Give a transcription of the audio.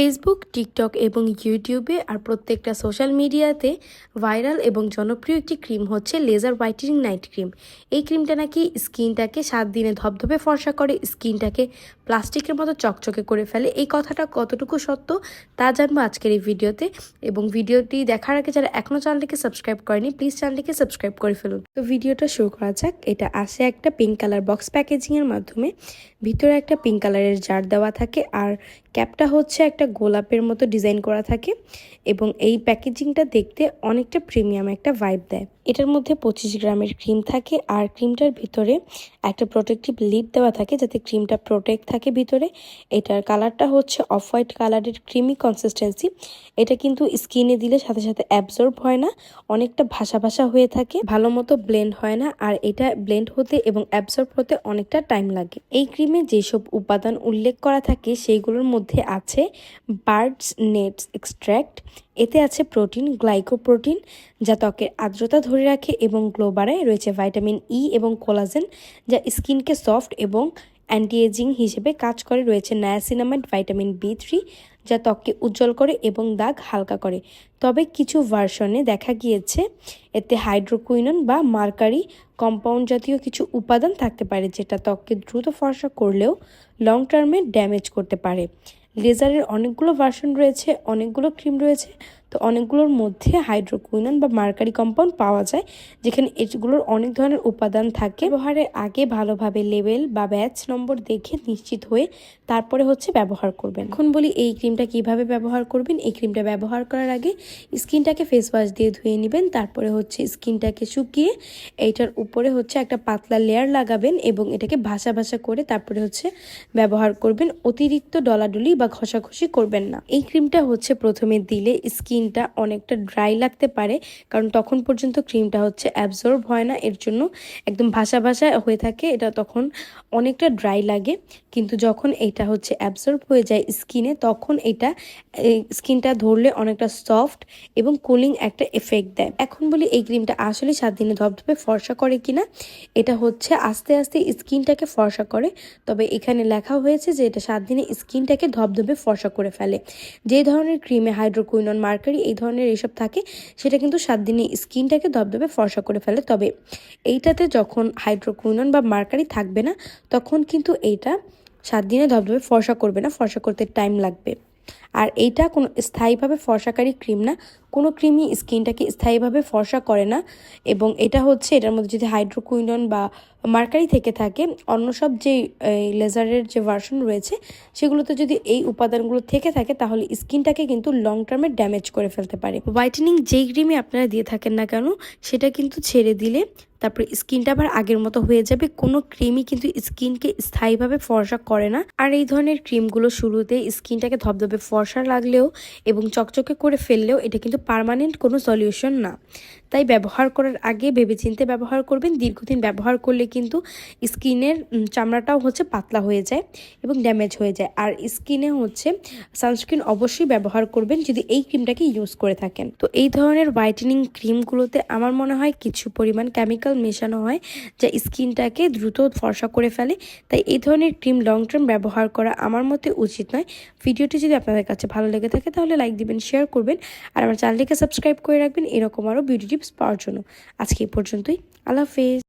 Facebook TikTok এবং ইউটিউবে আর প্রত্যেকটা সোশ্যাল মিডিয়াতে ভাইরাল এবং জনপ্রিয় একটি ক্রিম হচ্ছে লেজার হোয়াইটেনিং নাইট ক্রিম এই ক্রিমটা নাকি স্কিনটাকে সাত দিনে ধবধবে, ফর্সা করে স্কিনটাকে প্লাস্টিকের মতো চকচকে করে ফেলে। এই কথাটা কতটুকু সত্য তা জানব আজকের এই ভিডিওতে। এবং ভিডিওটি দেখার আগে যারা এখনও চ্যানেলটিকে সাবস্ক্রাইব করেনি প্লিজ চ্যানেলটিকে সাবস্ক্রাইব করে ফেলুন। তো ভিডিওটা শুরু করা যাক। এটা আসে একটা পিঙ্ক কালার বক্স প্যাকেজিংয়ের মাধ্যমে। ভিতরে একটা পিঙ্ক কালারের জার দেওয়া থাকে। আর ক্যাপটা হচ্ছে একটা গোলাপের মতো ডিজাইন করা থাকে এবং এই প্যাকেজিংটা দেখতে অনেকটা প্রিমিয়াম একটা ভাইব দেয়। এটার মধ্যে পঁচিশ গ্রামের ক্রিম থাকে আর ক্রিমটার ভিতরে একটা প্রোটেক্টিভ লিপ দেওয়া থাকে যাতে ক্রিমটা প্রোটেক্ট থাকে ভিতরে। এটার কালারটা হচ্ছে অফ হোয়াইট কালারের ক্রিমি কনসিস্টেন্সি। এটা কিন্তু স্কিনে দিলে সাথে সাথে অ্যাবজর্ব হয় না, অনেকটা ভাসা ভাসা হয়ে থাকে, ভালো মতো ব্লেন্ড হয় না আর এটা ব্লেন্ড হতে এবং অ্যাবজর্ব হতে অনেকটা টাইম লাগে। এই ক্রিমে যেসব উপাদান উল্লেখ করা থাকে সেইগুলোর মধ্যে আছে বার্ডস নেটস এক্সট্র্যাক্ট এতে আছে প্রোটিন, গ্লাইকোপ্রোটিন, যা ত্বকের আর্দ্রতা ধরে রাখে এবং গ্লো বাড়ায়। রয়েছে ভাইটামিন ই এবং কোলাজেন, যা স্কিনকে সফট এবং অ্যান্টিএজিং হিসেবে কাজ করে। রয়েছে নায়াসিনামাইড, ভাইটামিন বি থ্রি যা ত্বককে উজ্জ্বল করে এবং দাগ হালকা করে। তবে কিছু ভার্সনে দেখা গিয়েছে, এতে হাইড্রোকুইনন বা মার্কারি কম্পাউন্ড জাতীয় কিছু উপাদান থাকতে পারে, যেটা ত্বককে দ্রুত ফর্সা করলেও লং টার্মে ড্যামেজ করতে পারে। লেজারের অনেকগুলো ভার্সন রয়েছে, অনেকগুলো ক্রিম রয়েছে তো অনেকগুলোর মধ্যে হাইড্রোকুইনন বা মার্কারি কম্পাউন্ড পাওয়া যায়, যেখানে এগুলোর অনেক ধরনের উপাদান থাকে। ব্যবহারের আগে ভালোভাবে লেভেল বা ব্যাচ নম্বর দেখে নিশ্চিত হয়ে তারপরে হচ্ছে ব্যবহার করবেন। এখন বলি এই ক্রিমটা কীভাবে ব্যবহার করবেন। এই ক্রিমটা ব্যবহার করার আগে স্কিনটাকে ফেস ওয়াশ দিয়ে ধুয়ে নেবেন, তারপরে হচ্ছে স্কিনটাকে শুকিয়ে এইটার উপরে হচ্ছে একটা পাতলা লেয়ার লাগাবেন এবং এটাকে ভাসা ভাসা করে তারপরে হচ্ছে ব্যবহার করবেন। অতিরিক্ত ডলাডলি বা ঘষাঘষি করবেন না। এই ক্রিমটা হচ্ছে প্রথমে দিলে স্কিনটা অনেকটা ড্রাই লাগতে পারে, কারণ তখন পর্যন্ত ক্রিমটা হচ্ছে অ্যাবজর্ব হয় না, এর জন্য একদম ভাসা ভাসা হয়ে থাকে, এটা তখন অনেকটা ড্রাই লাগে। কিন্তু যখন এটা হচ্ছে অ্যাবজর্ব হয়ে যায় স্কিনে তখন এটা স্কিনটা ধরলে অনেকটা সফট এবং কুলিং একটা এফেক্ট দেয়। এখন বলি এই ক্রিমটা আসলে সাত দিনে ধবধবে ফর্সা করে কিনা, এটা হচ্ছে আস্তে আস্তে স্কিনটাকে ফর্সা করে, তবে এখানে লেখা হয়েছে যে এটা সাত দিনে স্কিনটাকে ধবধবে ফর্সা করে ফেলে। যে ধরনের ক্রিমে হাইড্রোকুইনন মার্কারি এই ধরনের এইসব থাকে, সেটা কিন্তু সাত দিনে স্কিনটাকে ধবধবে, ফর্সা করে ফেলে। তবে এইটাতে যখন হাইড্রোকুইনন বা মার্কারি থাকবে না, তখন কিন্তু এইটা সাত দিনে ধবধবে, ফর্সা করবে না, ফর্সা করতে টাইম লাগবে। আর এইটা কোনো স্থায়ীভাবে ফর্সাকারী ক্রিম না, কোনো ক্রিমই স্কিনটাকে স্থায়ীভাবে ফর্সা করে না। এবং এটা হচ্ছে এটার মধ্যে যদি হাইড্রোকুইনন বা মার্কারি থেকে থাকে, অন্য সব যে লেজারের যে ভার্সন রয়েছে, সেগুলোতে যদি এই উপাদানগুলো থেকে থাকে, তাহলে স্কিনটাকে কিন্তু লং টার্মে ড্যামেজ করে ফেলতে পারে। হোয়াইটেনিং যেই ক্রিমই আপনারা দিয়ে থাকেন না কেন, সেটা কিন্তু ছেড়ে দিলে তারপরে স্কিনটা আবার আগের মতো হয়ে যাবে। কোনো ক্রিমই কিন্তু স্কিনকে স্থায়ীভাবে ফর্সা করে না। আর এই ধরনের ক্রিমগুলো শুরুতে স্কিনটাকে ধবধবে ফর্সা লাগলেও এবং চকচকে করে ফেললেও এটা কিন্তু পারমানেন্ট কোনো সলিউশন না। তাই ব্যবহার করার আগে ভেবেচিন্তে ব্যবহার করবেন। দীর্ঘদিন ব্যবহার করলে কিন্তু স্কিনের চামড়াটাও হচ্ছে পাতলা হয়ে যায় এবং ড্যামেজ হয়ে যায়। আর স্কিনে হচ্ছে সানস্ক্রিন অবশ্যই ব্যবহার করবেন যদি এই ক্রিমটাকে ইউজ করে থাকেন। তো এই ধরনের হোয়াইটেনিং ক্রিমগুলোতে আমার মনে হয় কিছু পরিমাণ কেমিক্যাল মেশানো হয় যা স্কিনটাকে দ্রুত ফর্সা করে ফেলে। তাই এই ধরনের ক্রিম লং টার্ম ব্যবহার করা আমার মতে উচিত নয়। ভিডিওটি যদি আপনাদের কাছে ভালো লেগে থাকে তাহলে লাইক দিবেন, শেয়ার করবেন। আর আমার চ্যানেলটিকে সাবস্ক্রাইব করে রাখবেন। এরকম আরও বিউটি টিপস পাওয়ার জন্য। আজকে এই পর্যন্তই। আল্লাহ হাফেজ।